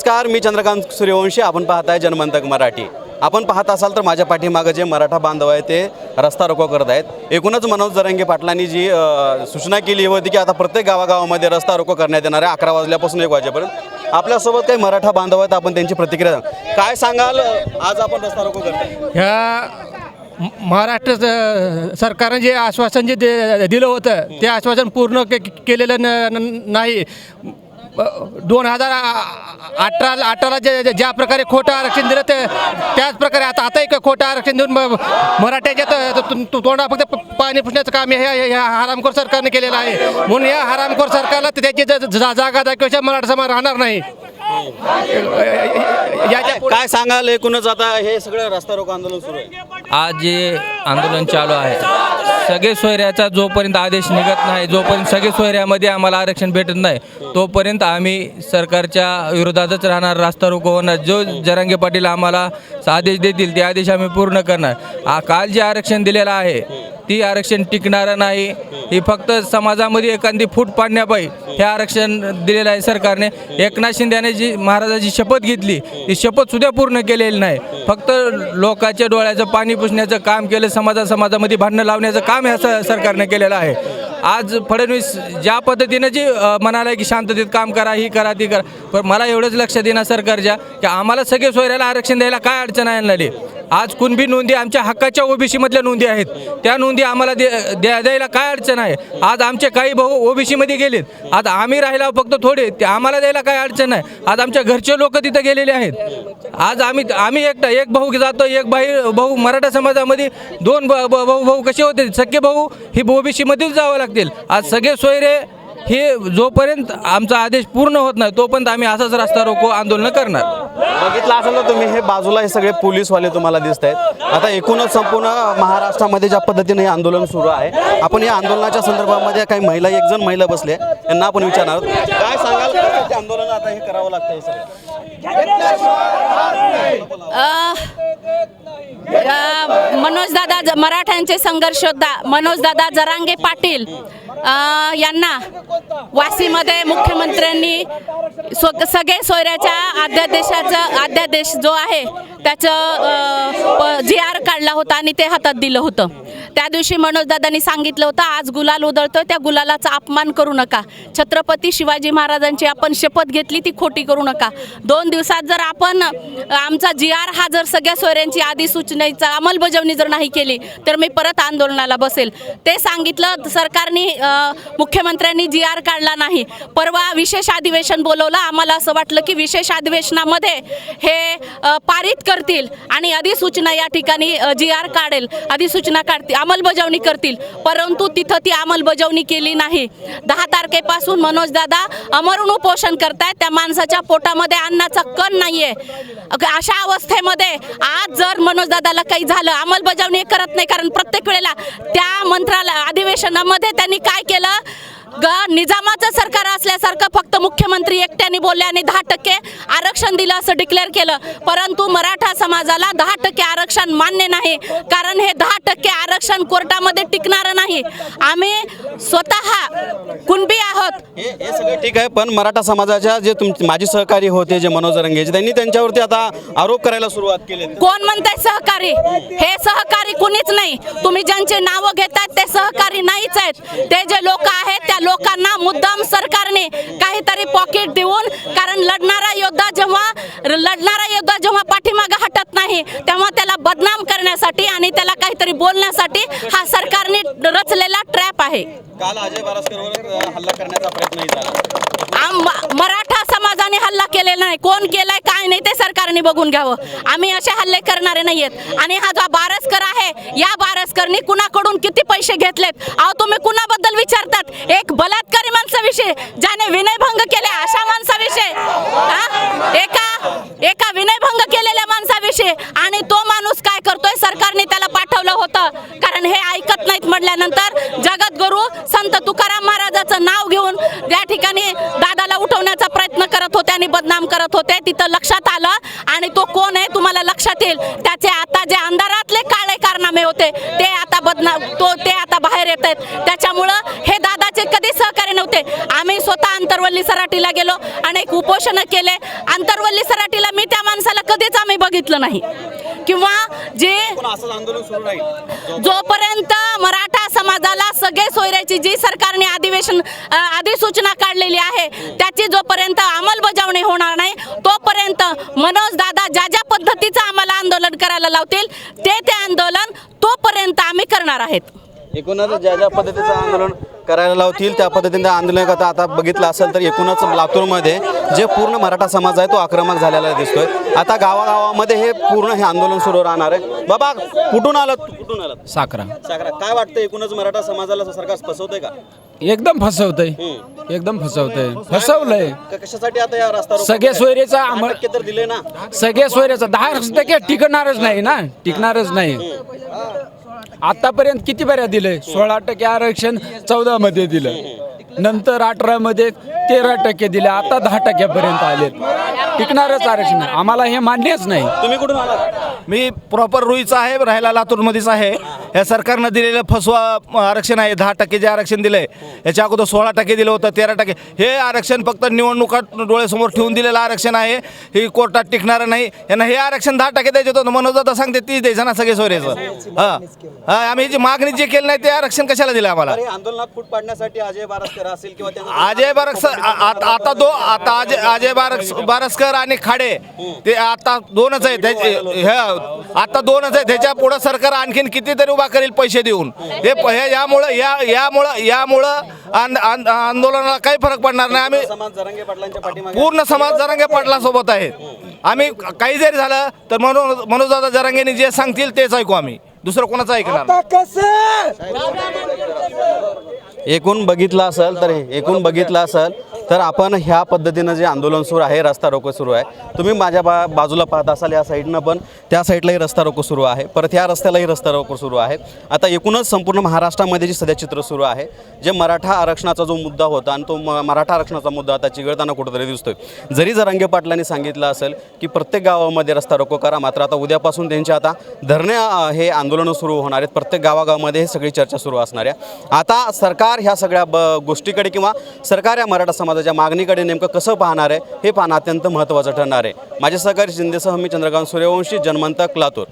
नमस्कार मी चंद्रकांत सूर्यवंशी. आपण पाहताय जनमंतक मराठी. आपण पाहत असाल तर माझ्या पाठीमागं जे मराठा बांधव आहे ते रस्ता रोको करत आहेत. एकूणच मनोज जरंगे पाटलांनी जी सूचना केली होती की आता प्रत्येक गावागावामध्ये रस्ता रोको करण्यात येणार आहे अकरा वाजल्यापासून एक वाजेपर्यंत. आपल्यासोबत काही मराठा बांधव आहेत आपण त्यांची प्रतिक्रिया काय सांगाल आज आपण रस्ता रोको करतो ह्या महाराष्ट्र सरकारनं जे आश्वासन जे दे- दिलं होतं ते आश्वासन पूर्ण के केलेलं न- नाही. दोन हजार अठरा अठराला जे ज्या प्रकारे खोटं आरक्षण दिलं ते त्याच प्रकारे आता आता एक खोटं आरक्षण देऊन मराठ्याच्या त- त- तो- तोंडा फक्त पाणी पुसण्याचं काम हे हे- ह्या हरामखोर सरकारने केलेलं आहे. म्हणून या हरामखोर सरकारला त्याची जागा दाखवायच्या मराठा समाज राहणार नाही. काय सांगाल एकूणच आता हे सगळं रस्ता रोको आंदोलन सुरू आहे? आज जे आंदोलन चालू आहे सगळे सोयऱ्याचा जोपर्यंत आदेश निघत नाही जोपर्यंत सगळे सोयऱ्यामध्ये आम्हाला आरक्षण भेटत नाही तोपर्यंत आम्ही सरकारच्या विरोधातच राहणार. रास्ता रोको होणार. जो जरांगे पाटील आम्हाला आदेश देतील ते आदेश आम्ही पूर्ण करणार. काल जे आरक्षण दिलेलं आहे ती आरक्षण टिकणारं नाही. ही फक्त समाजामध्ये एखादी फूट पाडण्यापायी हे आरक्षण दिलेलं आहे सरकारने. एकनाथ शिंदेने जी महाराजाची शपथ घेतली ती शपथ सुद्धा पूर्ण केलेली नाही. फक्त लोकांच्या डोळ्याचं पाणी पुसण्याचं काम केलं समाजा समाजामध्ये भांडणं लावण्याचं काम ह्या स- सरकारने केलेलं आहे. आज फडणवीस ज्या पद्धतीनं जी म्हणाला की शांततेत काम करा ही करा ती करा. पण मला एवढंच लक्ष देणार सरकारच्या की आम्हाला सगळे सोयऱ्याला आरक्षण द्यायला काय अडचण आहे लागली? आज कुणबी नोंदी आमच्या हक्काच्या ओबीसीमधल्या नोंदी आहेत. त्या नोंदी आम्हाला दे द्या द्यायला काय अडचण आहे? आज आमचे काही भाऊ ओबीसीमध्ये गेलेत. आज आम्ही राहिला फक्त थोडे ते आम्हाला द्यायला काय अडचण आहे? आज आमच्या घरचे लोक तिथं गेलेले आहेत. आज आम्ही आम्ही एकटा एक भाऊ जातो एक भाई भाऊ मराठा समाजामध्ये दोन ब- ब- भाऊ भाऊ कसे होते? सख्खे भाऊ ही ओबीसीमध्येच जावं लागतील. आज सगळे सोयरे हे जोपर्यंत आमचा आदेश पूर्ण होत नाही तोपर्यंत आम्ही असाच रस्ता रोको आंदोलन करणार. बघितलं असेल तर तुम्ही हे बाजूला हे सगळे पोलीसवाले तुम्हाला दिसत आहेत आता एकूणच संपूर्ण महाराष्ट्रामध्ये ज्या पद्धतीने हे आंदोलन सुरू आहे आपण या आंदोलनाच्या संदर्भामध्ये काही महिला एक जण महिला बसले यांना आपण विचारणार आहोत. काय सांगाल? आंदोलन आता हे करावं लागतं हे सगळं. मनोजदादा मराठ्यांचे संघर्ष मनोजदादा जरांगे पाटील यांना वाशीमध्ये मुख्यमंत्र्यांनी स्व सगळे सोयऱ्याच्या अध्यादेशाचं अध्यादेश जो आहे त्याचं जी आर काढला होता आणि ते हातात दिलं होतं. त्या दिवशी मनोजदादांनी सांगितलं होतं आज गुलाल उधळतोय त्या गुलालाचा अपमान करू नका. छत्रपती शिवाजी महाराजांची आपण शपथ घेतली ती खोटी करू नका. दोन दिवसात जर आपण आमचा जी आर हा जर सगळ्या सोयऱ्यांची आधी सूचनेचा अंमलबजावणी जर नाही केली तर मी परत आंदोलनाला बसेल. ते सांगितलं सरकारने मुख्यमंत्र्यांनी जी आर काढला नाही. परवा विशेष अधिवेशन बोलवलं आम्हाला असं वाटलं की विशेष अधिवेशनामध्ये हे पारित करतील आणि अधिसूचना या ठिकाणी जी आर काढेल अधिसूचना काढतील. अंमलबजावणी करतील. परंतु तिथं ती अंमलबजावणी केली नाही. दहा तारखेपासून मनोज दादा अमरून उपोषण करतायत. त्या माणसाच्या पोटामध्ये अन्नाचा कण नाहीये. अशा अवस्थेमध्ये आज जर मनोज दादाला काही झालं अंमलबजावणी करत नाही. कारण प्रत्येक वेळेला त्या मंत्रालय अधिवेशनामध्ये त्यांनी काय केलं? ग निजामाचं सरकार असल्यासारखं फक्त मुख्यमंत्री एकट्याने बोलले आणि दहा टक्के आरक्षण दिलं असं डिक्लेअर केलं. परंतु मराठा समाजाला दहा टक्के आरक्षण मान्य नाही. कारण हे दहा टक्के आरक्षण कोर्टामध्ये टिकणारं नाही. आम्ही स्वतः कुणबी आहोत. हे सगळं ठीक आहे पण मराठा समाजाच्या जे तुमचे माजी सहकारी होते जे मनोज रंगेचे त्यांनी त्यांच्यावरती आता आरोप करायला सुरुवात केली. कोण म्हणताय सहकारी? हे सहकारी कुणीच नाही. तुम्ही ज्यांचे नावं घेतात ते सहकारी नाहीच आहेत. ते जे लोक आहेत त्या लोकांना मुद्दाम सरकारने काहीतरी पॉकेट देऊन कारण लढणारा योद्धा जेव्हा लढणारा योद्धा जेव्हा पाठीमागे हटत नाही तेव्हा त्याला बदनाम करण्यासाठी आणि त्याला काहीतरी बोलण्यासाठी हा सरकारने रचलेला ट्रॅप आहे. काल अजय बारसकरवर हल्ला करण्याचा आम मराठा समाजाने हल्ला केलेला नाही. कोण केलाय काय नाही ते सरकारने बघून घ्यावं. आम्ही असे हल्ले करणारे नाहीयेत. आणि हा जो बारसकर आहे या बारस्करनी कुणाकडून किती पैसे घेतलेत? अहो तुम्ही कुणाबद्दल विचारतात? एक बलात्कारी माणसाविषयी ज्याने विनयभंग केले अशा माणसाविषयी. एका एका विनयभंग केलेल्या माणसाविषयी. आणि तो माणूस काय करतोय? सरकारने त्याला पाठवलं होतं. कारण हे ऐकत नाहीत म्हटल्यानंतर जगद्गुरु संत तुकाराम महाराजाचं नाव घेऊन त्या ठिकाणी दादाला उठवण्याचा प्रयत्न करत होते आणि बदनाम करत होते तिथं लक्षात आलं. आणि तो कोण आहे तुम्हाला लक्षात येईल. त्याचे आता जे अंधारातले काळे कारनामे होते ते आता बदनाम तो ते आता बाहेर येत आहेत. त्याच्यामुळं हे दादाचे कधी सहकार्य नव्हते. आम्ही स्वतः अंतरवल्ली सराटीला गेलो अनेक उपोषणं केले. अंतरवल्ली सराटीला मी त्या माणसाला कधीच आम्ही बघितलं नाही. किंवा जे जोपर्यंत मराठा समाजाला सगळे सोयऱ्याची जी सरकारने अधिवेशन अधिसूचना काढलेली आहे त्याची जोपर्यंत अंमलबजावणी होणार नाही तोपर्यंत मनोज दादा ज्या ज्या पद्धतीचं आम्हाला आंदोलन करायला लावतील ते ते आंदोलन तोपर्यंत आम्ही करणार आहेत. एकूणच ज्या ज्या पद्धतीचं आंदोलन करायला लावतील त्या पद्धतीने आंदोलन करता आता बघितलं असेल तर एकूणच लातूरमध्ये जे पूर्ण मराठा समाज आहे तो आक्रमक झालेला दिसतोय. आता गावागावामध्ये हे पूर्ण हे आंदोलन सुरू राहणार आहे. बाबा कुठून आलात तू? कुठून आलात साखरा सागरा काय वाटतं एकूणच मराठा समाजाला सरकार फसवतंय का? एकदम फसवतंय. एकदम फसवतंय. फसवलंय. क- कशासाठी आता या रस्ता सगळे सोयरेचा आम्हाला टक्के तर दिले ना. सगळे सोयरेचा. दहा टक्के टिकणारच नाही ना? टिकणारच नाही. आतापर्यंत किती बऱ्या दिलंय सोळा टक्के आरक्षण चौदा मध्ये दिलं. नंतर अठरा मध्ये तेरा टक्के दिले. आता दहा टक्क्यापर्यंत आले टिकणारच आरक्षण आहे. आम्हाला हे मान्यच नाही. तुम्ही कुठून आलात? मी प्रॉपर रुईचा आहे राहायला लातूरमध्येच आहे. या सरकारनं दिलेलं फसवा आरक्षण आहे. दहा टक्के जे आरक्षण दिलं आहे याच्या अगोदर सोळा टक्के दिलं होतं तेरा टक्के. हे आरक्षण फक्त निवडणुकात डोळ्यासमोर ठेवून दिलेलं आरक्षण आहे. हे कोर्टात टिकणारं नाही. यांना हे आरक्षण दहा टक्के द्यायचं होतं. मनोज दादा सांगते तीस द्यायचं ना सगळे सोयरेचं. हां. हां आम्ही जी मागणी जे केली नाही ते आरक्षण कशाला दिलं आम्हाला? अरे आंदोलनात फूट पाडण्यासाठी अजय बारसकर असेल किंवा अजय बारसकर आ- आ- आता दो आता अजय अजय बारस बारसकर आणि खाडे ते आता दोनच आहेत. त्याचे- हे आता दोनच आहेत. त्याच्या पुढे सरकार आणखीन कितीतरी उभा करेल पैसे देऊन. हे. प- हे यामुळं या यामुळं यामुळं आंद- आंद- आंदोलनाला काही फरक पडणार नाही. आम्ही पूर्ण समाज जरांगे पाटला सोबत आहे. आम्ही काही जरी झालं तर मनोज मनोजदादा जरांगेने जे सांगतील तेच ऐकू आम्ही. दुसरं कोणाचं ऐकणार नाही. एकूण बघितलं असेल तर एकूण बघितलं असेल तर आपण ह्या पद्धतीनं जे आंदोलन सुरू आहे रस्ता रोको सुरू आहे. तुम्ही माझ्या बा बाजूला पाहत असाल या साईडनं पण त्या साईडलाही रस्ता रोको सुरू आहे. परत ह्या रस्त्यालाही रस्ता रोको सुरू आहे. आता एकूणच संपूर्ण महाराष्ट्रामध्ये जे सध्या चित्र सुरू आहे जे मराठा आरक्षणाचा जो मुद्दा होता आणि तो म मराठा आरक्षणाचा मुद्दा आता चिघळताना कुठंतरी दिसतोय. जरी जरांगे पाटलांनी सांगितलं असेल की प्रत्येक गावामध्ये रस्ता रोको करा मात्र आता उद्यापासून त्यांचे आता धरणे हे आंदोलनं सुरू होणार आहेत. प्रत्येक गावागावामध्ये हे सगळी चर्चा सुरू असणार आहे. आता सरकार सरकार ह्या सगळ्या ब गोष्टीकडे किंवा सरकार या मराठा समाजाच्या मागणीकडे नेमकं कसं पाहणार आहे हे पाहणं अत्यंत महत्त्वाचं ठरणार आहे. माझे सहकारी शिंदेसह मी चंद्रकांत सूर्यवंशी जनमंतक लातूर.